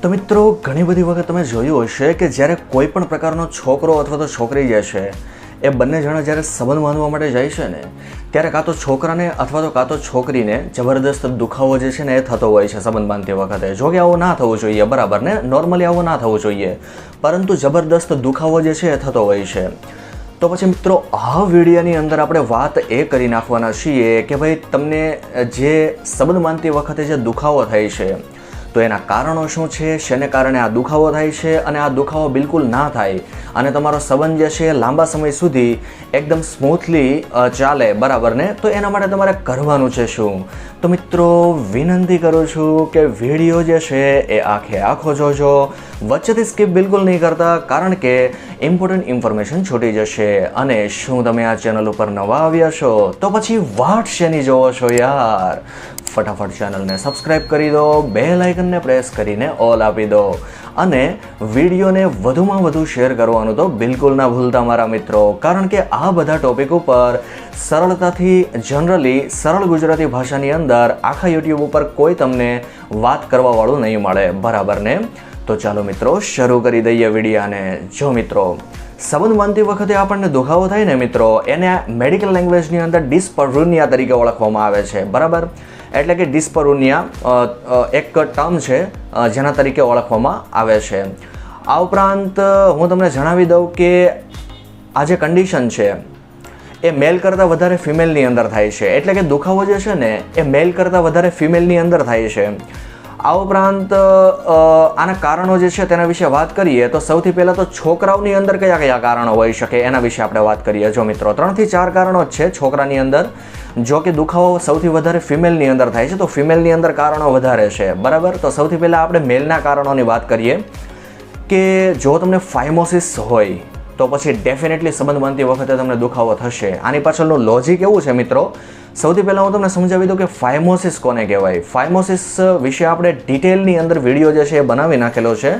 તો મિત્રો, ઘણી બધી વખત તમે જોયું હશે કે જ્યારે કોઈ પણ પ્રકારનો છોકરો અથવા તો છોકરી જે છે, એ બંને જણા જ્યારે સંબંધ બાંધવા માટે જાય છે ને, ત્યારે કાં તો છોકરાને અથવા તો કાં તો છોકરીને જબરદસ્ત દુખાવો જે છે ને, એ થતો હોય છે સંબંધ બાંધતી વખતે. જો કે આવું ના થવું જોઈએ, બરાબર ને? નોર્મલી આવું ના થવું જોઈએ. પરંતુ જબરદસ્ત દુખાવો જે છે, એ થતો હોય છે. તો પછી મિત્રો, આ વિડીયોની અંદર આપણે વાત એ કરી નાખવાના છીએ કે ભાઈ, તમને જે સંબંધ માનતી વખતે જે દુખાવો થાય છે તો એના કારણો શું છે? શેને કારણે આ દુખાવો થાય છે? અને આ દુખાવો બિલકુલ ના થાય. અને તમારો સંબંધ જે છે લાંબા સમય સુધી એકદમ સ્મૂથલી ચાલે. બરાબર ને? તો એના માટે તમારે કરવાનું છે શું? તો મિત્રો, વિનંતી કરું છું કે વીડિયો જે છે એ આખે આખો જોજો. વચ્ચેથી સ્કીપ બિલકુલ નહીં કરતા, કારણ કે ઇમ્પોર્ટન્ટ ઇન્ફોર્મેશન છૂટી જશે. અને શું તમે આ ચેનલ ઉપર નવા આવ્યા છો? તો પછી વાટ શેની જોવો છો યાર? ફટાફટ ચેનલને સબસ્ક્રાઇબ કરી દો બે લાઇકનને પ્રેસ કરીને ઓલ આપી દો. અને વિડીયોને વધુમાં વધુ શેર કરવાનું તો બિલકુલ ના ભૂલતા મારા મિત્રો, કારણ કે આ બધા ટોપિક ઉપર સરળતાથી જનરલી સરળ ગુજરાતી ભાષાની અંદર આખા યુટ્યુબ ઉપર કોઈ તમને વાત કરવાવાળું નહીં મળે. બરાબર ને? તો ચાલો મિત્રો, શરૂ કરી દઈએ વિડીયાને. જો મિત્રો, સંબંધ બાંધતી વખતે આપણને દુખાવો થાય ને મિત્રો, એને મેડિકલ લેંગ્વેજની અંદર ડિસ્પરુનિયા તરીકે ઓળખવામાં આવે છે. બરાબર? એટલે કે ડિસ્પરુનિયા એક ટર્મ છે જેના તરીકે ઓળખવામાં આવે છે. આ ઉપરાંત, હું તમને જણાવી દઉં કે આ જે કન્ડિશન છે, એ મેલ કરતાં વધારે ફિમેલની અંદર થાય છે. એટલે કે દુખાવો જે છે ને, એ મેલ કરતાં વધારે ફિમેલની અંદર થાય છે. આ ઉપરાંત આના કારણો જે છે તેના વિશે વાત કરીએ તો સૌથી પહેલાં તો છોકરાઓની અંદર કયા કયા કારણો હોઈ શકે એના વિશે આપણે વાત કરીએ. જો મિત્રો, ત્રણથી ચાર કારણો જ છે છોકરાની અંદર. જો કે દુખાવો સૌથી વધારે ફિમેલની અંદર થાય છે, તો ફિમેલની અંદર કારણો વધારે છે. બરાબર? તો સૌથી પહેલાં આપણે મેલના કારણોની વાત કરીએ કે જો તમને ફાઇમોસિસ હોય તો પછી ડેફિનેટલી સંબંધ બાંધતી વખતે તમને દુખાવો થશે. આની પાછળનું લોજિક એવું છે મિત્રો, સૌથી પહેલાં હું તમને સમજાવી દઉં કે ફાઇમોસિસ કોને કહેવાય? ફાઇમોસિસ વિશે આપણે ડિટેલની અંદર વીડિયો જે છે એ બનાવી નાખેલો છે.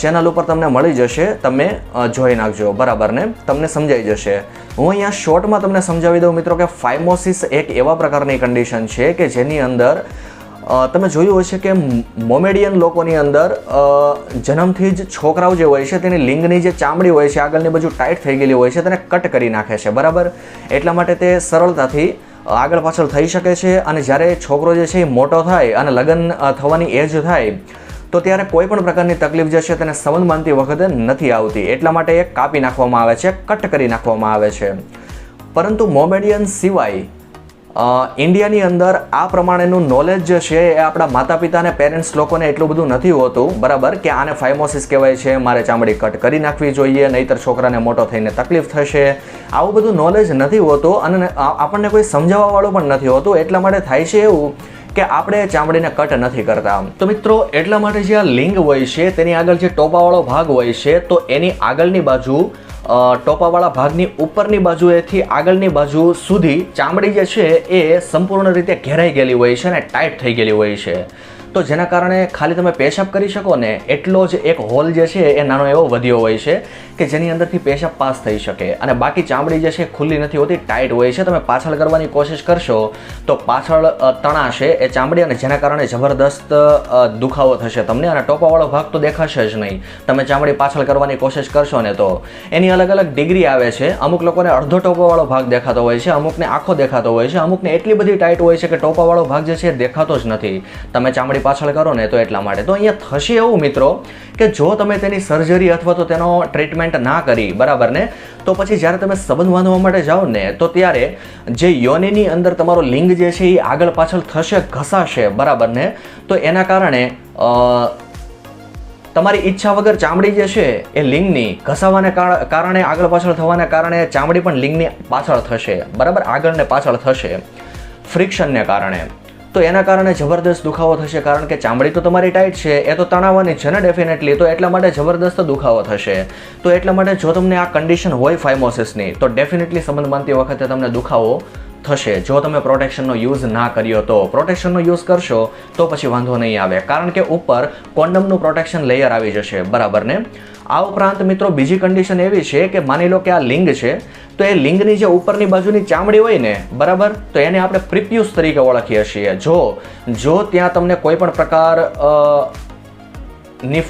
ચેનલ ઉપર તમને મળી જશે, તમે જોઈ નાખજો. બરાબર ને? તમને સમજાઈ જશે. હું અહીંયા શોર્ટમાં તમને સમજાવી દઉં મિત્રો કે ફાઇમોસિસ એક એવા પ્રકારની કન્ડિશન છે કે જેની અંદર તમે જોયું હશે કે મોમેડિયન લોકોની અંદર જન્મથી જ છોકરાઓ જે હોય છે, તેની લિંગની જે ચામડી હોય છે, આગળની બાજુ ટાઈટ થઈ ગયેલી હોય છે, તેને કટ કરી નાખે છે, બરાબર? એટલા માટે તે સરળતાથી આગળ પાછળ થઈ શકે છે અને જ્યારે છોકરો જે છે એ મોટો થાય અને લગ્ન થવાની એજ થાય, તો ત્યારે કોઈ પણ પ્રકારની તકલીફ જે છે તેને સંબંધ માનતી વખતે નથી આવતી. એટલા માટે એ કાપી નાખવામાં આવે છે, કટ કરી નાખવામાં આવે છે. પરંતુ મોમેડિયન સિવાય ઇન્ડિયાની અંદર આ પ્રમાણેનું નોલેજ જે છે એ આપણા માતા પિતાને પેરેન્ટ્સ લોકોને એટલું બધું નથી હોતું. બરાબર? કે આને ફાઇમોસિસ કહેવાય છે, મારે ચામડી કટ કરી નાખવી જોઈએ, નહીતર છોકરાને મોટો થઈને તકલીફ થશે. આવું બધું નોલેજ નથી હોતું અને આપણને કોઈ સમજાવવાવાળું પણ નથી હોતું. એટલા માટે થાય છે એવું કે આપણે ચામડીને કટ નથી કરતા. તો મિત્રો, એટલા માટે જે આ લિંગ હોય છે, તેની આગળ જે ટોપાવાળો ભાગ હોય છે, તો એની આગળની બાજુ ટોપાવાળા ભાગની ઉપરની બાજુએથી આગળની બાજુ સુધી ચામડી જે છે એ સંપૂર્ણ રીતે ઘેરાઈ ગયેલી હોય છે અને ટાઈટ થઈ ગયેલી હોય છે. તો જેના કારણે ખાલી તમે પેશાબ કરી શકો ને એટલો જ એક હોલ જે છે એ નાનો એવો વધ્યો હોય છે કે જેની અંદરથી પેશાબ પાસ થઈ શકે. અને બાકી ચામડી જે છે ખુલ્લી નથી હોતી, ટાઈટ હોય છે. તમે પાછળ કરવાની કોશિશ કરશો તો પાછળ તણાશે એ ચામડી અને જેના કારણે જબરદસ્ત દુખાવો થશે તમને અને ટોપાવાળો ભાગ તો દેખાશે જ નહીં. તમે ચામડી પાછળ કરવાની કોશિશ કરશો ને તો. એની અલગ અલગ ડિગ્રી આવે છે. અમુક લોકોને અડધો ટોપાવાળો ભાગ દેખાતો હોય છે, અમુકને આખો દેખાતો હોય છે, અમુકને એટલી બધી ટાઈટ હોય છે કે ટોપાવાળો ભાગ જે છે દેખાતો જ નથી. તમે ચામડી પાછળ કરો ને તો એટલા માટે. તો અહીંયા થશે એવું મિત્રો કે જો તમે તેની સર્જરી અથવા તો તેનો ટ્રીટમેન્ટ ના કરી, બરાબર ને? તો પછી જ્યારે તમે સંબંધ બાંધવા માટે જાઓ ને, તો ત્યારે જે યોનિની અંદર તમારો લિંગ જે છે એ આગળ પાછળ થશે, ઘસાશે, બરાબર ને? તો એના કારણે તમારી ઈચ્છા વગર ચામડી જે છે એ લિંગની ઘસાવાને કાર- કારણે આગળ પાછળ થવાને કારણે ચામડી પણ લિંગની પાછળ થશે, બરાબર? આગળ ને પાછળ થશે. ફ્રિક્શનને કારણે. તો એના કારણે જબરદસ્ત દુખાવો થશે, કારણ કે ચામડી તો તમારી ટાઈટ છે, એ તો તણાવવાની છે ને ડેફિનેટલી તો એટલા માટે જબરદસ્ત દુખાવો થશે. તો એટલા માટે જો તમને આ કન્ડિશન હોય ફાઇમોસિસની તો ડેફિનેટલી સંબંધ બાંધતી વખતે તમને દુખાવો થશે. જો તમે પ્રોટેક્શનનો યુઝ ના કર્યો તો પ્રોટેક્શનનો યુઝ કરશો, તો પછી વાંધો નહીં આવે. કારણ કે ઉપર કોન્ડમનું પ્રોટેક્શન લેયર આવી જશે. બરાબર ને? આ ઉપરાંત મિત્રો બીજી કન્ડિશન એવી છે કે માની લો કે આ લિંગ છે, તો એ લિંગની જે ઉપરની બાજુની ચામડી હોય ને, બરાબર? તો એને આપણે પ્રિપ્યુસ તરીકે ઓળખીએ છીએ. જો જો ત્યાં તમને કોઈ પણ પ્રકારની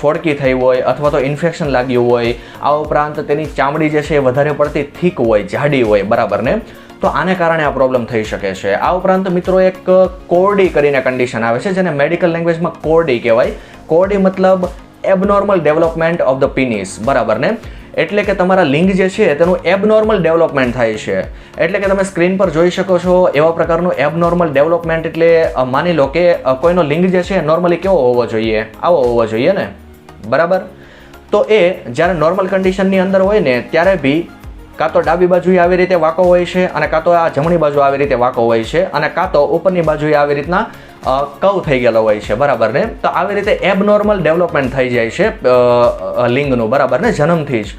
ફોડકી થઈ હોય અથવા તો ઇન્ફેક્શન લાગ્યું હોય, આ ઉપરાંત તેની ચામડી જે છે એ વધારે પડતી થીક હોય, જાડી હોય, બરાબર ને? તો આને કારણે આ પ્રોબ્લેમ થઈ શકે છે. આ ઉપરાંત મિત્રો એક, કોરડી કરીને કન્ડિશન આવે છે, જેને મેડિકલ લેંગ્વેજમાં કોરડી કહેવાય. કોરડી મતલબ abnormal development of the penis બરાબર ને? એટલે કે તમારા લિંગ જે છે, તેનું એબનોર્મલ ડેવલપમેન્ટ થાય છે. એટલે કે તમે સ્ક્રીન પર જોઈ શકો છો, એવા પ્રકારનું એબનોર્મલ ડેવલપમેન્ટ એટલે માની લો કે કોઈનો લિંગ જે છે નોર્મલી કેવો હોવો જોઈએ? આવો હોવો જોઈએ ને? બરાબર? તો એ, જ્યારે નોર્મલ કન્ડિશનની અંદર હોય ને, ત્યારે બી કાં તો ડાબી બાજુએ આવી રીતે વાંકો હોય છે, અને કાં તો આ જમણી બાજુ આવી રીતે વાંકો હોય છે, અને કાં તો ઉપરની બાજુએ આવી રીતના કવ થઈ ગયેલો હોય છે, બરાબર ને? તો આવી રીતે એબનોર્મલ ડેવલપમેન્ટ થઈ જાય છે લિંગનું, બરાબર ને? જન્મથી જ.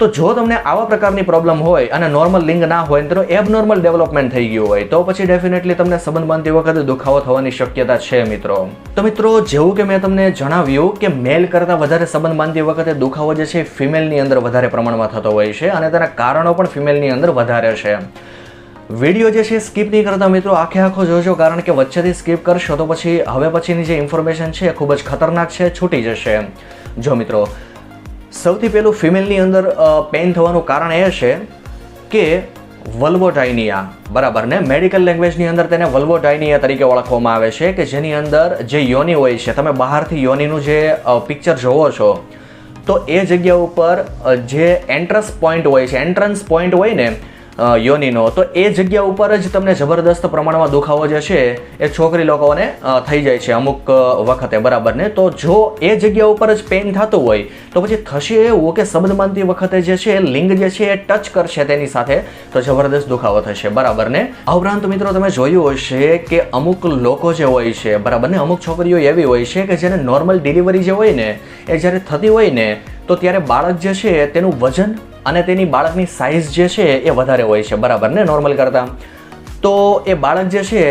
તો જો તમને આવા પ્રકારની પ્રોબ્લેમ હોય અને નોર્મલ લિંગ ના હોય તેનું એબનોર્મલ ડેવલપમેન્ટ થઈ ગયું હોય, તો પછી ડેફિનેટલી તમને સંબંધ બાંધતી વખતે દુખાવો થવાની શક્યતા છે, મિત્રો. તો મિત્રો, જેવું કે મેં તમને જણાવ્યું કે મેલ કરતાં વધારે સંબંધ બાંધતી વખતે દુખાવો જે છે ફિમેલની અંદર વધારે પ્રમાણમાં થતો હોય છે અને તેના કારણો પણ ફિમેલની અંદર વધારે છે. વીડિયો જે છે, સ્કીપ નહીં કરતા મિત્રો, આખે આખો જોજો, કારણ કે વચ્ચેથી સ્કીપ કરશો તો પછી હવે પછીની જે ઇન્ફોર્મેશન છે એ ખૂબ જ ખતરનાક છે, છૂટી જશે જો મિત્રો, સૌથી પહેલું ફિમેલની અંદર પેઇન થવાનું કારણ એ છે કે વલ્વોટાઇનિયા બરાબર ને? મેડિકલ લેંગ્વેજની અંદર તેને વલ્વોટાઇનિયા તરીકે ઓળખવામાં આવે છે કે જેની અંદર જે યોની હોય છે, તમે બહારથી યોનીનું જે પિક્ચર જોવો છો, તો એ જગ્યા ઉપર જે એન્ટ્રન્સ પોઈન્ટ હોય છે એન્ટ્રન્સ પોઈન્ટ હોય ને યોનીનો. તો એ જગ્યા ઉપર જ તમને જબરદસ્ત પ્રમાણમાં દુખાવો જે છે, એ છોકરી લોકોને થઈ જાય છે અમુક વખતે. બરાબર ને તો જો એ જગ્યા ઉપર જ પેઇન થતું હોય, તો પછી થશે એવું કે શબ્દ માનતી વખતે જે છે, લિંગ જે છે, એ ટચ કરશે તેની સાથે, તો જબરદસ્ત દુખાવો થશે. બરાબર ને આ ઉપરાંત મિત્રો તમે જોયું હશે કે અમુક લોકો જે હોય છે બરાબર ને અમુક છોકરીઓ એવી હોય છે કે જેને નોર્મલ ડિલિવરી જે હોય ને, એ જ્યારે થતી હોય ને, તો ત્યારે બાળક જે છે, તેનું વજન અને તેની બાળકની સાઇઝ જે છે એ વધારે હોય છે, બરાબર ને? નોર્મલ કરતાં. તો એ બાળક જે છે,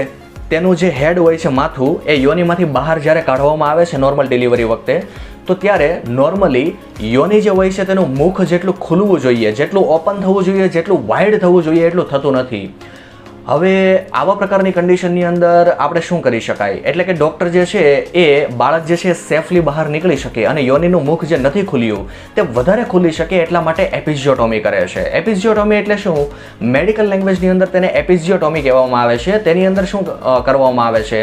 તેનું જે હેડ હોય છે, માથું, એ યોનીમાંથી બહાર જ્યારે કાઢવામાં આવે છે નોર્મલ ડિલિવરી વખતે, તો ત્યારે નોર્મલી યોની જે હોય છે, તેનું મુખ જેટલું ખુલવું જોઈએ, જેટલું ઓપન થવું જોઈએ, જેટલું વાઇડ થવું જોઈએ, એટલું થતું નથી. હવે આવા પ્રકારની કન્ડિશનની અંદર આપણે શું કરી શકાય? એટલે કે ડૉક્ટર જે છે એ બાળક જે છે સેફલી બહાર નીકળી શકે અને યોનીનું મુખ જે નથી ખુલ્યું તે વધારે ખુલી શકે એટલા માટે એપિઝિયોટોમી કરે છે. એપિઝિયોટોમી એટલે શું? મેડિકલ લેંગ્વેજની અંદર તેને એપિઝિયોટોમી કહેવામાં આવે છે. તેની અંદર શું કરવામાં આવે છે?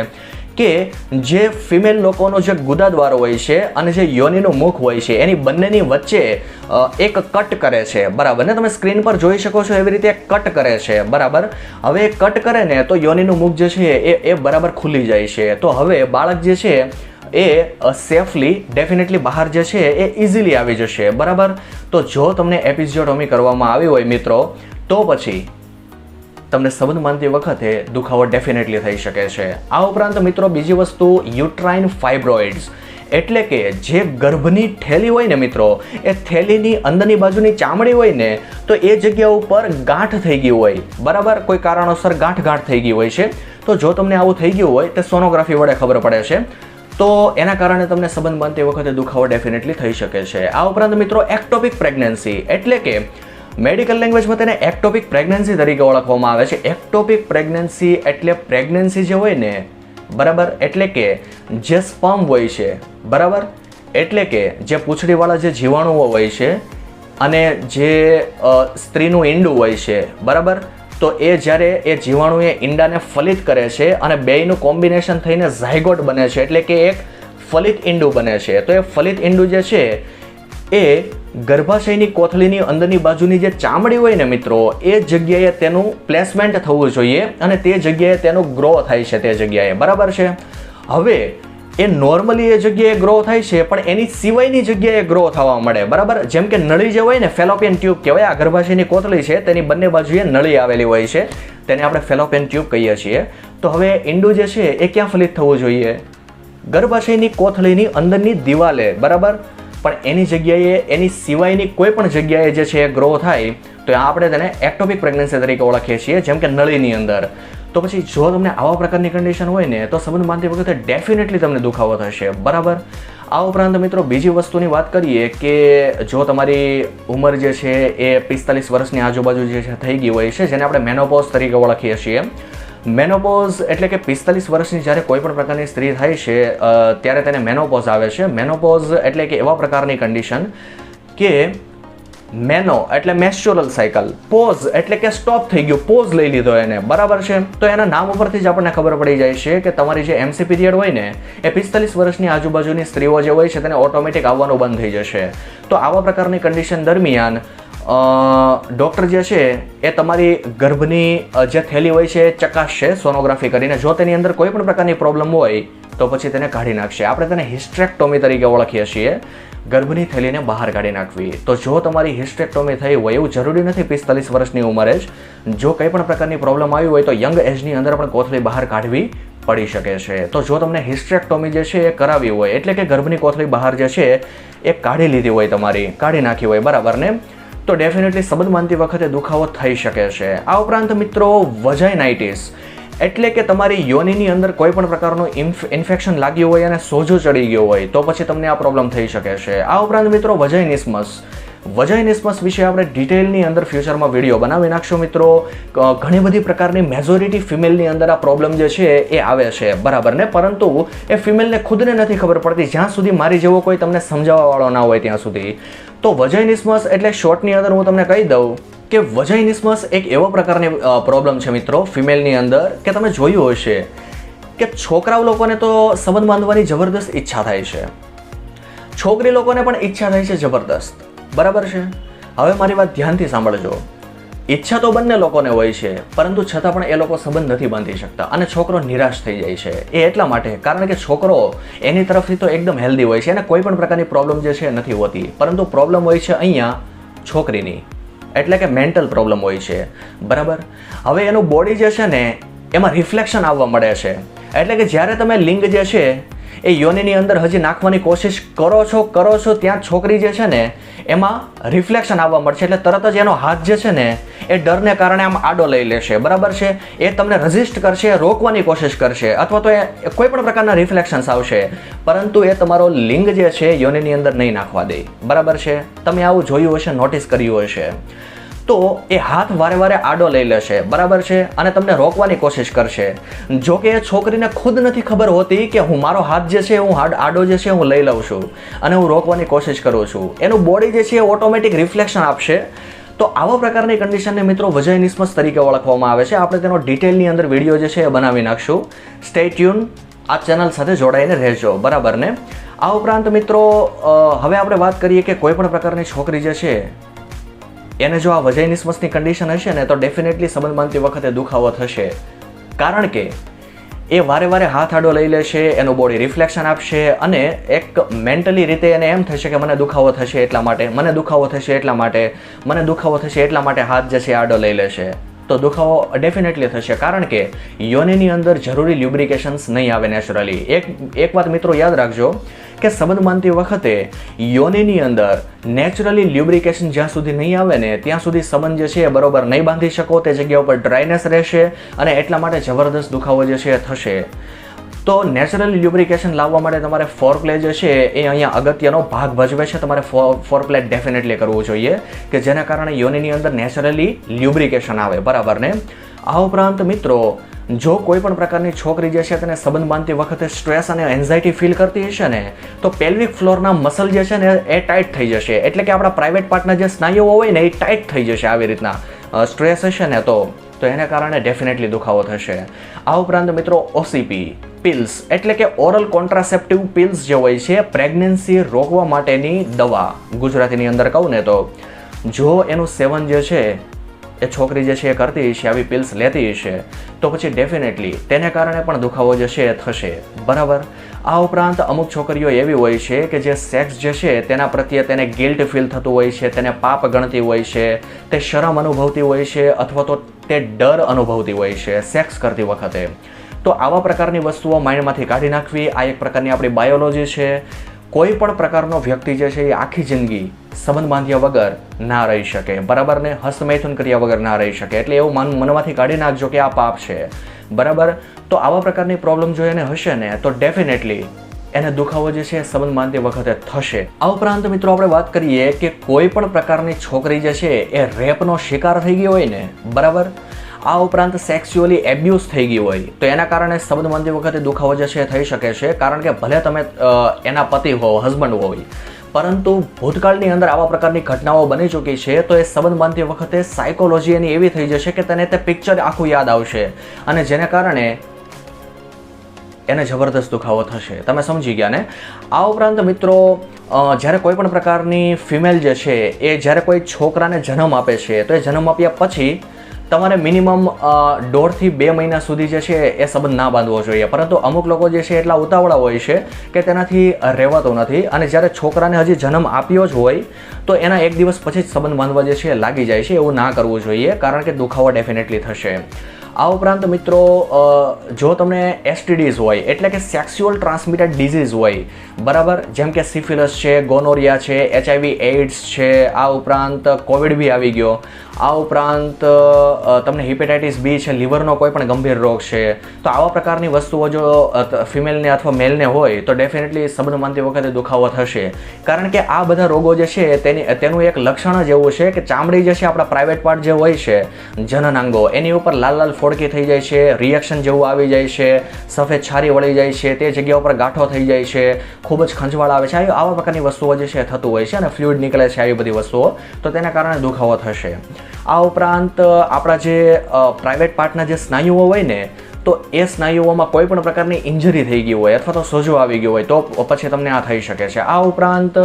કે જે ફિમેલ લોકોનો જે ગુદાદ્વાર હોય છે અને જે યોનિનું મુખ હોય છે, એની બંનેની વચ્ચે એક કટ કરે છે. બરાબર ને? તમે સ્ક્રીન પર જોઈ શકો છો એવી રીતે કટ કરે છે. બરાબર? હવે એ કટ કરે ને, તો યોનિનું મુખ જે છે એ એ બરાબર ખુલી જાય છે. તો હવે બાળક જે છે એ સેફલી ડેફિનેટલી બહાર જે છે એ ઇઝીલી આવી જશે. બરાબર? તો જો તમને એપિઝિયોટોમી કરવામાં આવી હોય મિત્રો, તો પછી તમને સંબંધ બાંધતી વખતે દુખાવો ડેફિનેટલી થઈ શકે છે. આ ઉપરાંત મિત્રો બીજી વસ્તુ યુટ્રાઇન ફાઇબ્રોઇડ્સ એટલે કે જે ગર્ભની થેલી હોય ને મિત્રો, એ થેલીની અંદરની બાજુની ચામડી હોય ને, તો એ જગ્યા ઉપર ગાંઠ થઈ ગઈ હોય. બરાબર? કોઈ કારણોસર ગાંઠ ગાંઠ થઈ ગઈ હોય છે. તો જો તમને આવું થઈ ગયું હોય, તે સોનોગ્રાફી વડે ખબર પડે છે. તો એના કારણે તમને સંબંધ બાંધતી વખતે દુખાવો ડેફિનેટલી થઈ શકે છે. આ ઉપરાંત મિત્રો એક્ટોપિક પ્રેગ્નન્સી એટલે કે મેડિકલ લેંગ્વેજમાં તેને એક્ટોપિક પ્રેગ્નન્સી તરીકે ઓળખવામાં આવે છે. એક્ટોપિક પ્રેગ્નન્સી એટલે પ્રેગ્નન્સી જે હોય ને, બરાબર? એટલે કે જે સ્પર્મ હોય છે, બરાબર? એટલે કે જે પૂંછડીવાળા જે જીવાણુઓ હોય છે અને જે સ્ત્રીનું ઈંડું હોય છે, બરાબર? તો એ જ્યારે એ જીવાણુ એ ઈંડાને ફલિત કરે છે અને બેયનું કોમ્બિનેશન થઈને ઝાયગોટ બને છે, એટલે કે એક ફલિત ઈંડું બને છે. તો એ ફલિત ઈંડું જે છે એ ગર્ભાશયની કોથળીની અંદરની બાજુની જે ચામડી હોય ને મિત્રો, એ જગ્યાએ તેનું પ્લેસમેન્ટ થવું જોઈએ અને તે જગ્યાએ તેનો ગ્રો થાય છે, તે જગ્યાએ. બરાબર છે? હવે, એ નોર્મલી એ જગ્યાએ ગ્રો થાય છે, પણ એની સિવાયની જગ્યાએ ગ્રો થવા મળે. બરાબર? જેમ કે નળી જે હોય ને ફેલોપિયન ટ્યુબ કહેવાય, આ ગર્ભાશયની કોથળી છે, તેની બંને બાજુએ નળી આવેલી હોય છે, તેને આપણે ફેલોપિયન ટ્યુબ કહીએ છીએ. તો હવે ઈંડું જે છે, એ ક્યાં ફલિત થવું જોઈએ? ગર્ભાશયની કોથળીની અંદરની દિવાલે. બરાબર? પણ એની જગ્યાએ, એની સિવાયની કોઈ પણ જગ્યાએ જે છે એ ગ્રો થાય, તો આપણે તેને એક્ટોપિક પ્રેગ્નન્સી તરીકે ઓળખીએ છીએ, જેમ કે નળીની અંદર. તો પછી જો તમને આવા પ્રકારની કન્ડિશન હોય ને, તો સંબંધ બાંધતી વખતે ડેફિનેટલી તમને દુખાવો થશે. બરાબર? આ ઉપરાંત મિત્રો બીજી વસ્તુની વાત કરીએ કે જો તમારી ઉંમર જે છે એ પિસ્તાલીસ વર્ષની આજુબાજુ જે છે થઈ ગઈ હોય છે, જેને આપણે મેનોપોઝ તરીકે ઓળખીએ છીએ મેનોપોઝ એટલે કે પિસ્તાલીસ વર્ષની જ્યારે કોઈ પણ પ્રકારની સ્ત્રી થાય છે ત્યારે તેને મેનોપોઝ આવે છે. મેનોપોઝ એટલે કે એવા પ્રકારની કન્ડિશન કે મેનો એટલે મેસ્ચ્યુરલ સાયકલ પોઝ એટલે કે સ્ટોપ થઈ ગયું. પોઝ લઈ લીધો એને. બરાબર છે? તો એના નામ ઉપરથી જ આપણને ખબર પડી જાય છે કે તમારી જે એમસી પીરિયડ હોય ને, એ પિસ્તાલીસ વર્ષની આજુબાજુની સ્ત્રીઓ જે હોય છે, તેને ઓટોમેટિક આવવાનું બંધ થઈ જશે. તો આવા પ્રકારની કન્ડિશન દરમિયાન ડૉક્ટર જે છે, એ તમારી ગર્ભની જે થેલી હોય છે ચકાસશે સોનોગ્રાફી કરીને. જો તેની અંદર કોઈ પણ પ્રકારની પ્રોબ્લેમ હોય, તો પછી તેને કાઢી નાખશે. આપણે તેને હિસ્ટ્રેક્ટોમી તરીકે ઓળખીએ છીએ. ગર્ભની થેલીને બહાર કાઢી નાખવી. તો જો તમારી હિસ્ટ્રેક્ટોમી થઈ હોય, એવું જરૂરી નથી પિસ્તાલીસ વર્ષની ઉંમરે જ. જો કંઈ પણ પ્રકારની પ્રોબ્લેમ આવી હોય, તો યંગ એજની અંદર પણ કોથળી બહાર કાઢવી પડી શકે છે. તો જો તમને હિસ્ટ્રેક્ટોમી જે છે, એ કરાવી હોય, એટલે કે ગર્ભની કોથળી બહાર જે છે, એ કાઢી લીધી હોય તમારી, કાઢી નાખી હોય, બરાબર ને? તો ડેફિનેટલી સંબંધ બાંધતી વખતે દુખાવો થઈ શકે છે. આ ઉપરાંત મિત્રો વજાઇનાઇટિસ એટલે કે તમારી યોનિની અંદર કોઈ પણ પ્રકારનું ઇન્ફેક્શન લાગ્યું હોય અને સોજો ચડી ગયો હોય, તો પછી તમને આ પ્રોબ્લેમ થઈ શકે છે. આ ઉપરાંત મિત્રો વજાઇનિસ્મસ વજાઇનિસ્મસ વિશે આપણે ડિટેલની અંદર ફ્યુચરમાં વીડિયો બનાવી નાખશું મિત્રો. ઘણી બધી પ્રકારની મેજોરિટી ફિમેલની અંદર આ પ્રોબ્લેમ જે છે એ આવે છે. બરાબર ને? પરંતુ એ ફિમેલને ખુદને નથી ખબર પડતી. જ્યાં સુધી મારી જેવો કોઈ તમને સમજાવવાવાળો ના હોય ત્યાં સુધી. તો વજાઇનિસ્મસ એટલે શોર્ટની અંદર હું તમને કહી દઉં કે વજાઇનિસ્મસ એક એવો પ્રકારની પ્રોબ્લેમ છે મિત્રો ફિમેલની અંદર કે તમે જોયું હશે કે છોકરાઓ લોકોને તો સંબંધ બાંધવાની જબરદસ્ત ઈચ્છા થાય છે. છોકરી લોકોને પણ ઈચ્છા થાય છે જબરદસ્ત. બરાબર છે? હવે મારી વાત ધ્યાનથી સાંભળજો. ઈચ્છા તો બંને લોકોને હોય છે, પરંતુ છતાં પણ એ લોકો સંબંધ નથી બાંધી શકતા અને છોકરો નિરાશ થઈ જાય છે. એ એટલા માટે, કારણ કે છોકરો એની તરફથી તો એકદમ હેલ્ધી હોય છે અને કોઈ પણ પ્રકારની પ્રોબ્લેમ જે છે નથી હોતી. પરંતુ પ્રોબ્લેમ હોય છે અહીંયા છોકરીની. એટલે કે મેન્ટલ પ્રોબ્લેમ હોય છે. બરાબર? હવે એનું બોડી જે છે ને, એમાં રિફ્લેક્શન આવવા મળે છે. એટલે કે જ્યારે તમે લિંગ જે છે એ યોનિની અંદર હજી નાખવાની કોશિશ કરો છો કરો છો, ત્યાં છોકરી જે છે ને, એમાં રિફ્લેક્શન આવવા મળશે. એટલે તરત જ એનો હાથ જે છે ને, એ ડરને કારણે આમ આડો લઈ લેશે. બરાબર છે? એ તમને રજિસ્ટ કરશે, રોકવાની કોશિશ કરશે, અથવા તો એ કોઈ પણ પ્રકારના રિફ્લેક્શન્સ આવશે. પરંતુ એ તમારો લિંગ જે છે, યોનિની અંદર નહીં નાખવા દે. બરાબર છે? તમે આવું જોયું હશે નોટિસ કર્યું હશે. તો એ હાથ વારે વારે આડો લઈ લેશે, બરાબર છે? અને તમને રોકવાની કોશિશ કરશે. જો કે છોકરીને ખુદ નથી ખબર હોતી કે હું મારો હાથ જે છે હું હાડ આડો જે છે હું લઈ લઉં છું. અને હું રોકવાની કોશિશ કરું છું. એનું બોડી જે છે એ ઓટોમેટિક રિફ્લેક્શન આપશે. તો આવા પ્રકારની કન્ડિશનને મિત્રો વજય નિસ્મસ તરીકે ઓળખવામાં આવે છે. આપણે તેનો ડિટેલની અંદર વીડિયો જે છે એ બનાવી નાખશું. સ્ટે ટ્યુન આ ચેનલ સાથે જોડાઈને રહેજો. બરાબર ને? આ ઉપરાંત મિત્રો હવે આપણે વાત કરીએ કે કોઈ પણ પ્રકારની છોકરી જે છે એને જો આ વજાઇનિસ્મસની કન્ડિશન હશે ને, તો ડેફિનેટલી સંબંધ બાંધતી વખતે દુખાવો થશે. કારણ કે, એ વારે વારે હાથ આડો લઈ લેશે, એનું બોડી રિફ્લેક્શન આપશે, અને એક મેન્ટલી રીતે એને એમ થશે કે મને દુખાવો થશે એટલા માટે, મને દુખાવો થશે એટલા માટે, મને દુખાવો થશે એટલા માટે હાથ જે છે આડો લઈ લેશે. તો દુખાવો ડેફિનેટલી થશે. કારણ કે, યોનિની અંદર જરૂરી લ્યુબ્રિકેશન્સ નહીં આવે નેચરલી એક એક વાત મિત્રો યાદ રાખજો કે સંબંધ બાંધતી વખતે યોનિની અંદર નેચરલી લ્યુબ્રિકેશન જ્યાં સુધી નહીં આવે ને ત્યાં સુધી સંબંધ જે છે એ બરોબર નહીં બાંધી શકો, તે જગ્યા ઉપર ડ્રાયનેસ રહેશે અને એટલા માટે જબરદસ્ત દુખાવો જે છે એ થશે. તો નેચરલી લ્યુબ્રિકેશન લાવવા માટે તમારે ફોરપ્લે જે છે એ અહીંયા અગત્યનો ભાગ ભજવે છે. તમારે ફોરપ્લે ડેફિનેટલી કરવું જોઈએ કે જેના કારણે યોનિની અંદર નેચરલી લ્યુબ્રિકેશન આવે. બરાબર ને? આ ઉપરાંત મિત્રો જો કોઈ પણ પ્રકારની છોકરી જે છે તેને સંબંધ બાંધતી વખતે સ્ટ્રેસ અને એન્ઝાયટી ફીલ કરતી હશે ને, તો પેલ્વિક ફ્લોરના મસલ જે છે ને, એ ટાઈટ થઈ જશે. એટલે કે આપણા પ્રાઇવેટ પાર્ટના જે સ્નાયુઓ હોય ને, એ ટાઈટ થઈ જશે આવી રીતના. સ્ટ્રેસ હશે ને, તો તો એને કારણે ડેફિનેટલી દુખાવો થશે. આ ઉપરાંત મિત્રો ઓસીપી પિલ્સ એટલે કે ઓરલ કોન્ટ્રાસેપ્ટિવ પિલ્સ જે હોય છે પ્રેગ્નન્સી રોકવા માટેની દવા. ગુજરાતીની અંદર કહું ને, તો, જો એનું સેવન જે છે એ છોકરી જે છે એ કરતી હશે, આવી પિલ્સ લેતી હશે, તો પછી ડેફિનેટલી તેને કારણે પણ દુખાવો જે છે એ થશે. બરાબર? આ ઉપરાંત અમુક છોકરીઓ એવી હોય છે કે જે સેક્સ જે છે તેના પ્રત્યે તેને ગિલ્ટ ફીલ થતું હોય છે, તેને પાપ ગણતી હોય છે, તે શરમ અનુભવતી હોય છે અથવા તો તે ડર અનુભવતી હોય છે સેક્સ કરતી વખતે. તો આવા પ્રકારની વસ્તુઓ માઇન્ડમાંથી કાઢી નાખવી, આ એક પ્રકારની આપણી બાયોલોજી છે. કોઈ પણ પ્રકારનો વ્યક્તિ જે છે એ આખી જિંદગી સંબંધ બાંધ્યા વગર ના રહી શકે. બરાબર ને હસ્તમૈથુન કર્યા વગર ના રહી શકે. એટલે એવું મન મનમાંથી કાઢી નાખજો કે આ પાપ છે. બરાબર? તો આવા પ્રકારની પ્રોબ્લેમ જો એને હશે ને, તો ડેફિનેટલી એને દુખાવો જે છે સંબંધ બાંધતી વખતે થશે. આ ઉપરાંત મિત્રો આપણે વાત કરીએ કે કોઈ પણ પ્રકારની છોકરી જે છે એ રેપનો શિકાર થઈ ગઈ હોય ને, બરાબર? આ ઉપરાંત સેક્સ્યુઅલી એબ્યુઝ થઈ ગઈ હોય. તો એના કારણે સંબંધ બાંધતી વખતે દુખાવો જે છે થઈ શકે છે, કારણ કે ભલે તમે એના પતિ હો હસબન્ડ હોય, પરંતુ ભૂતકાળની અંદર આવા પ્રકારની ઘટનાઓ બની ચૂકી છે, તો એ સંબંધ બાંધતી વખતે સાયકોલોજી એની એવી થઈ જશે કે તેને તે પિક્ચર આખું યાદ આવશે અને જેને કારણે એને જબરદસ્ત દુખાવો થશે. તમે સમજી ગયા ને? આ ઉપરાંત મિત્રો જ્યારે કોઈ પણ પ્રકારની ફિમેલ જે છે, એ જ્યારે કોઈ છોકરાને જન્મ આપે છે, તો એ જન્મ આપ્યા પછી તમારે મિનિમમ દોઢથી બે મહિના સુધી જે છે એ સંબંધ ના બાંધવો જોઈએ. પરંતુ અમુક લોકો જે છે એટલા ઉતાવળા હોય છે કે તેનાથી રહેવાતો નથી. અને જ્યારે છોકરાને હજી જન્મ આપ્યો જ હોય, તો એના એક દિવસ પછી જ સંબંધ બાંધવા જે છે લાગી જાય છે, એવું ના કરવું જોઈએ, કારણ કે દુખાવો ડેફિનેટલી થશે. આ ઉપરાંત મિત્રો જો તમને એસટીડીઝ હોય, એટલે કે સેક્સ્યુઅલ ટ્રાન્સમિટેડ ડિઝીઝ હોય, બરાબર? જેમ કે સિફિલસ છે, ગોનોરિયા છે એચઆઈવી એઇડ્સ છે, આ ઉપરાંત કોવિડ બી આવી ગયો. આ ઉપરાંત તમને હિપેટાઇટિસ બી છે, લીવરનો કોઈ પણ ગંભીર રોગ છે. તો આવા પ્રકારની વસ્તુઓ જો ફિમેલને અથવા મેલને હોય, તો ડેફિનેટલી સંબંધ માનતી વખતે દુખાવો થશે. કારણ કે આ બધા રોગો જે છે, તેની, તેનું એક લક્ષણ જ એવું છે કે ચામડી જે છે, આપણા પ્રાઇવેટ પાર્ટ જે હોય છે, જનનાંગો, એની ઉપર લાલ લાલ ફોડકી થઈ જાય છે રિએક્શન જેવું આવી જાય છે, સફેદ છારી વળી જાય છે, તે જગ્યા ઉપર ગાંઠો થઈ જાય છે, ખૂબ જ ખંજવાળ આવે છે. આવી- આવા પ્રકારની વસ્તુઓ જે છે થતું હોય છે અને ફ્લુઇડ નીકળે છે આવી બધી વસ્તુઓ. તો તેના કારણે દુખાવો થશે. આ ઉપરાંત આપણા જે પ્રાઇવેટ પાર્ટના જે સ્નાયુઓ હોય ને તો એ સ્નાયુઓમાં કોઈ પણ પ્રકારની ઇન્જરી થઈ ગઈ હોય અથવા તો સોજો આવી ગયો હોય તો પછી તમને આ થઈ શકે છે. આ ઉપરાંત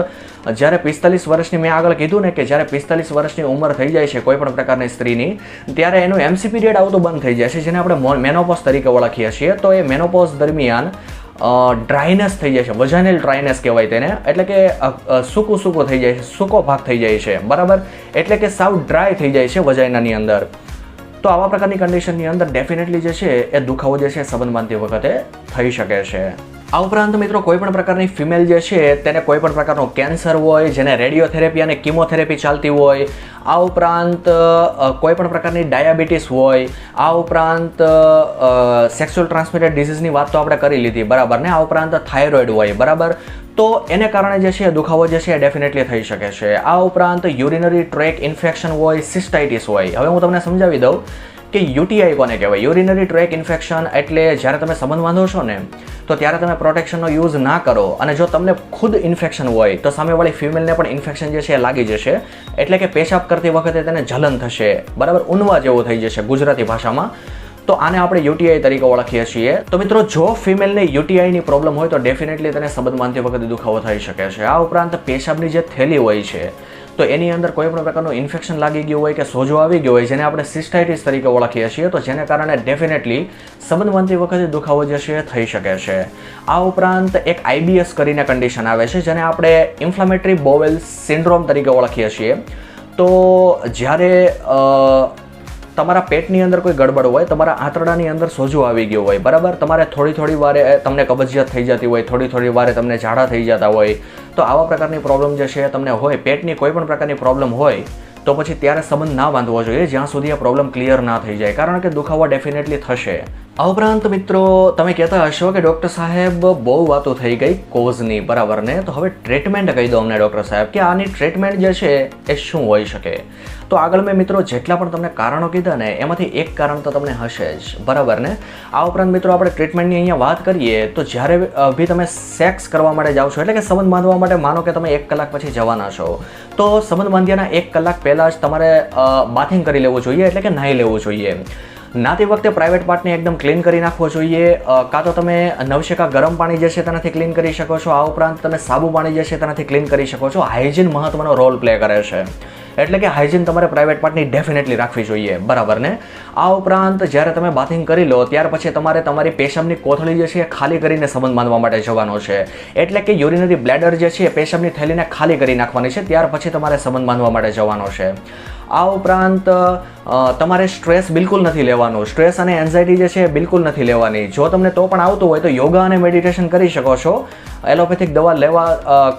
જ્યારે પિસ્તાલીસ વર્ષની મેં આગળ કીધું ને કે જ્યારે પિસ્તાલીસ વર્ષની ઉંમર થઈ જાય છે કોઈ પણ પ્રકારની સ્ત્રીની, ત્યારે એનું એમસી પીરિયડ આવતું બંધ થઈ જાય છે, જેને આપણે મેનોપોઝ તરીકે ઓળખીએ છીએ. તો એ મેનોપોઝ દરમિયાન ડ્રાયનેસ થઈ જાય છે વજાનેલ ડ્રાયનેસ કહેવાય તેને. એટલે કે સૂકું સૂકું થઈ જાય છે, સૂકો ભાગ થઈ જાય છે. બરાબર? એટલે કે સાવ ડ્રાય થઈ જાય છે વજાઇનાની અંદર. તો આવા પ્રકારની કન્ડિશનની અંદર ડેફિનેટલી જે છે એ દુખાવો જે છે સંબંધ બાંધતી વખતે થઈ શકે છે આ ઉપરાંત મિત્રો, કોઈ પણ પ્રકારની ફિમેલ જે છે, તેને કોઈ પણ પ્રકારનો કેન્સર હોય, જેને રેડિયોથેરેપી અને કિમોથેરેપી ચાલતી હોય, આ ઉપરાંત કોઈ પણ પ્રકારની ડાયાબિટીસ હોય, આ ઉપરાંત સેક્સ્યુઅલ ટ્રાન્સમિટેડ ડિઝીઝની વાત તો આપણે કરી લીધી, બરાબર ને? આ ઉપરાંત થાઇરોઇડ હોય, બરાબર? તો એને કારણે જે છે, દુખાવો જે છે, એ ડેફિનેટલી થઈ શકે છે. આ ઉપરાંત યુરિનરી ટ્રેક ઇન્ફેક્શન હોય સિસ્ટાઇટિસ હોય. હવે હું તમને સમજાવી દઉં. કે યુટીઆઈ કોને કહેવાય? યુરિનરી ટ્રેક ઇન્ફેક્શન એટલે જ્યારે તમે સંબંધ બાંધો છો ને, તો ત્યારે તમે પ્રોટેક્શનનો યુઝ ના કરો. અને જો તમને ખુદ ઇન્ફેક્શન હોય, તો સામેવાળી ફિમેલને પણ ઇન્ફેક્શન જે છે એ લાગી જશે. એટલે કે પેશાબ કરતી વખતે તેને જલન થશે. બરાબર? ઉનવા જેવું થઈ જશે ગુજરાતી ભાષામાં. તો આને આપણે યુટીઆઈ તરીકે ઓળખીએ છીએ. તો મિત્રો, જો ફિમેલને યુટીઆઈની પ્રોબ્લેમ હોય, તો ડેફિનેટલી તેને સંબંધ બાંધતી વખતે દુખાવો થઈ શકે છે. આ ઉપરાંત પેશાબની જે થેલી હોય છે તો એની અંદર કોઈ પણ પ્રકારનું ઇન્ફેક્શન લાગી ગયું હોય કે સોજો આવી ગયો હોય જેને આપણે સિસ્ટાઇટિસ તરીકે ઓળખીએ છીએ, તો જેને કારણે ડેફિનેટલી સંબંધ વખતે દુખાવો જે છે થઈ શકે છે. આ ઉપરાંત એક આઈબીએસ કરીને કન્ડિશન આવે છે, જેને આપણે ઇન્ફ્લામેટરી બોવેલ સિન્ડ્રોમ તરીકે ઓળખીએ છીએ. તો જ્યારે તમારા પેટની અંદર કોઈ ગડબડ હોય, તમારા આંતરડાની અંદર સોજો આવી ગયો હોય, બરાબર? તમારે થોડી થોડી વારે તમને કબજિયાત થઈ જતી હોય થોડી થોડી વારે તમને ઝાડા થઈ જતા હોય, તો આવા પ્રકારની પ્રોબ્લેમ જે છે તમને હોય, પેટની કોઈ પણ પ્રકારની પ્રોબ્લેમ હોય, તો પછી ત્યારે સંબંધ ના બાંધવો જોઈએ, જ્યાં સુધી આ પ્રોબ્લેમ ક્લિયર ના થઈ જાય. કારણ કે દુખાવો ડેફિનેટલી થશે. આ ઉપરાંત મિત્રો, તમે કહેતા હશો કે ડૉક્ટર સાહેબ બહુ વાતો થઈ ગઈ કોઝની બરાબર ને તો હવે ટ્રીટમેન્ટ કહી દો અમને ડૉક્ટર સાહેબ કે આની ટ્રીટમેન્ટ જે છે એ શું હોઈ શકે? તો આગળ મેં મિત્રો જેટલા પણ તમને કારણો કીધા ને, એમાંથી એક કારણ તો તમને હશે જ. બરાબર ને આ ઉપરાંત મિત્રો આપણે ટ્રીટમેન્ટની અહીંયા વાત કરીએ, તો જ્યારે બી તમે સેક્સ કરવા માટે જાઓ છો, એટલે કે સંબંધ બાંધવા માટે માનો કે તમે એક કલાક પછી જવાના છો, તો સંબંધ બાંધ્યાના એક કલાક પહેલાં જ તમારે બાથિંગ કરી લેવું જોઈએ, એટલે કે નાહી લેવું જોઈએ. નાતી વખતે પ્રાઇવેટ પાર્ટને એકદમ ક્લીન કરી નાખવો જોઈએ. કાં તો તમે નવશેકા ગરમ પાણી જે છે તેનાથી ક્લીન કરી શકો છો. આ ઉપરાંત તમે સાબુ પાણી જે છે તેનાથી ક્લીન કરી શકો છો. હાઇજીન મહત્વનો રોલ પ્લે કરે છે. એટલે કે હાઇજીન તમારે પ્રાઇવેટ પાર્ટની ડેફિનેટલી રાખવી જોઈએ. બરાબર ને? આ ઉપરાંત જ્યારે તમે બાથિંગ કરી લો, ત્યાર પછી તમારે તમારી પેશાબની કોથળી જે છે એ ખાલી કરીને સંબંધ બાંધવા માટે જવાનો છે. એટલે કે યુરિનરી બ્લેડર જે છે એ પેશાબની થેલીને ખાલી કરી નાખવાની છે, ત્યાર પછી તમારે સંબંધ બાંધવા માટે જવાનો છે. આ ઉપરાંત તમારે સ્ટ્રેસ બિલકુલ નથી લેવાનું. સ્ટ્રેસ અને એન્ઝાયટી જે છે એ બિલકુલ નથી લેવાની. જો તમને તો પણ આવતું હોય તો યોગા અને મેડિટેશન કરી શકો છો. એલોપેથિક દવા લેવા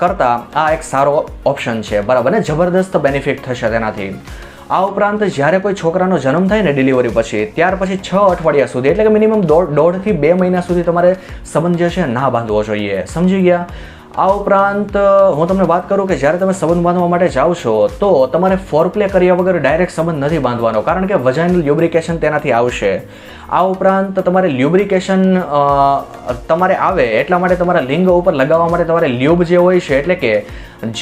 કરતાં આ એક સારો ઓપ્શન છે. બરાબર ને? જબરદસ્ત બેનિફિટ થશે તેનાથી. આ ઉપરાંત જ્યારે કોઈ છોકરાનો જન્મ થાય ને ડિલિવરી પછી, ત્યાર પછી છ અઠવાડિયા સુધી, એટલે કે મિનિમમ દોઢ દોઢથી બે મહિના સુધી તમારે સંબંધ જે છે ના બાંધવો જોઈએ. સમજી ગયા? આ ઉપરાંત હું તમને વાત કરું કે જ્યારે તમે સંબંધ બાંધવા માટે જાઓ છો, તો તમારે ફોર પ્લે કર્યા વગર ડાયરેક્ટ સંબંધ નથી બાંધવાનો, કારણ કે વજાઇનલ લ્યુબ્રિકેશન તેનાથી આવશે. આ ઉપરાંત, તમારે લ્યુબ્રિકેશન તમારે આવે એટલા માટે તમારા લિંગ ઉપર લગાવવા માટે તમારે લ્યુબ જે હોય છે, એટલે કે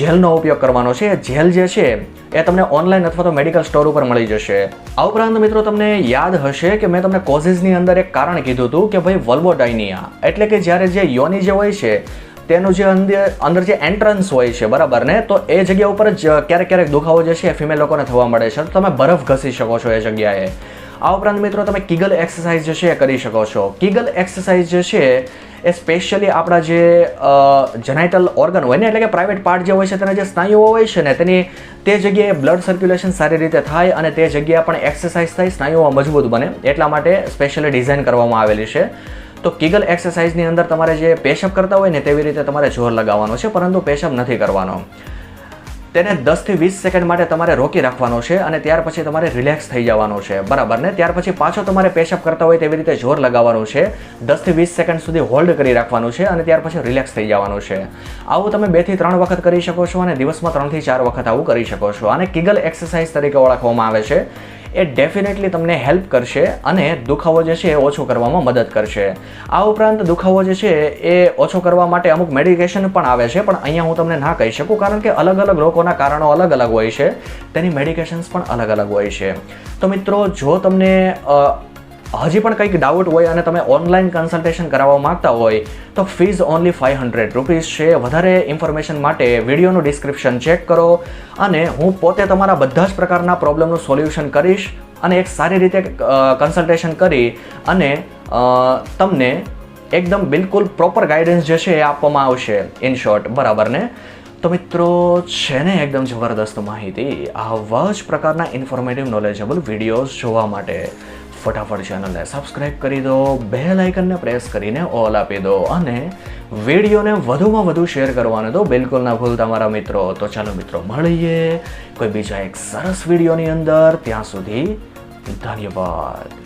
જેલનો ઉપયોગ કરવાનો છે. જેલ જે છે, એ તમને ઓનલાઈન અથવા તો મેડિકલ સ્ટોર ઉપર મળી જશે. આ ઉપરાંત, મિત્રો, તમને યાદ હશે કે મેં તમને કોઝિસની અંદર એક કારણ કીધું હતું કે ભાઈ વલ્બોડાઇનિયા એટલે કે જ્યારે જે યોની જે હોય છે તેનું જે અંદર જે એન્ટ્રન્સ હોય છે, બરાબર ને? તો એ જગ્યા ઉપર જ ક્યારેક ક્યારેક દુખાવો જે છે એ ફિમેલ લોકોને થવા મળે છે. તો તમે બરફ ઘસી શકો છો એ જગ્યાએ. આ ઉપરાંત મિત્રો, તમે કિગલ એક્સરસાઇઝ જે છે એ કરી શકો છો. કિગલ એક્સરસાઇઝ જે છે એ સ્પેશિયલી આપણા જે જનાઇટલ ઓર્ગન હોય ને, એટલે કે પ્રાઇવેટ પાર્ટ જે હોય છે, તેના જે સ્નાયુઓ હોય છે ને, તેની તે જગ્યાએ બ્લડ સર્ક્યુલેશન સારી રીતે થાય અને તે જગ્યાએ પણ એક્સરસાઇઝ થાય, સ્નાયુઓ મજબૂત બને. એટલા માટે સ્પેશિયલી ડિઝાઇન કરવામાં આવેલી છે. તો કિગલ એક્સરસાઇઝની અંદર તમારે જે પેશઅપ કરતા હોય ને તેવી રીતે તમારે જોર લગાવવાનો છે, પરંતુ પેશઅપ નથી કરવાનો. તેને દસથી વીસ સેકન્ડ માટે તમારે રોકી રાખવાનો છે અને ત્યાર પછી તમારે રિલેક્સ થઈ જવાનું છે. બરાબર ને? ત્યાર પછી પાછો તમારે પેશઅપ કરતા હોય તેવી રીતે જોર લગાવવાનું છે. દસથી વીસ સેકન્ડ સુધી હોલ્ડ કરી રાખવાનું છે અને ત્યાર પછી રિલેક્સ થઈ જવાનું છે. આવું તમે બેથી ત્રણ વખત કરી શકો છો અને દિવસમાં ત્રણથી ચાર વખત આવું કરી શકો છો. અને કિગલ એક્સરસાઇઝ તરીકે ઓળખવામાં આવે છે. એ ડેફિનેટલી તમને હેલ્પ કરશે અને દુખાવો જે છે એ ઓછો કરવામાં મદદ કરશે. આ ઉપરાંત દુખાવો જે છે એ ઓછો કરવા માટે અમુક મેડિકેશન પણ આવે છે, પણ અહીંયા હું તમને ના કહી શકું કારણ કે અલગ અલગ લોકોના કારણો અલગ અલગ હોય છે. તેની મેડિકેશન્સ પણ અલગ અલગ હોય છે. તો મિત્રો, જો તમને હજી પણ કંઈક ડાઉટ હોય અને તમે ઓનલાઈન કન્સલ્ટેશન કરાવવા માંગતા હોય, તો fees only five hundred rupees છે. વધારે ઇન્ફોર્મેશન માટે વિડીયોનું ડિસ્ક્રિપ્શન ચેક કરો અને હું પોતે તમારા બધા જ પ્રકારના પ્રોબ્લેમનું સોલ્યુશન કરીશ અને એક સારી રીતે કન્સલ્ટેશન કરી અને તમને એકદમ બિલકુલ પ્રોપર ગાઈડન્સ જે છે એ આપવામાં આવશે. ઇન શોર્ટ બરાબર ને? તો મિત્રો, છે ને એકદમ જબરદસ્ત માહિતી. આવા જ પ્રકારના ઇન્ફોર્મેટિવ નોલેજેબલ વિડીયોઝ જોવા માટે. ફટાફટ ચેનલને સબસ્ક્રાઇબ કરી દો બેલ આઇકનને પ્રેસ કરીને ઓલ આપી દો અને વિડીયોને વધુમાં વધુ શેર કરવાનું તો બિલકુલ ના ભૂલ તમારા મિત્રો. તો ચાલો મિત્રો, મળીએ કોઈ બીજા એક સરસ વિડીયોની અંદર. ત્યાં સુધી ધન્યવાદ.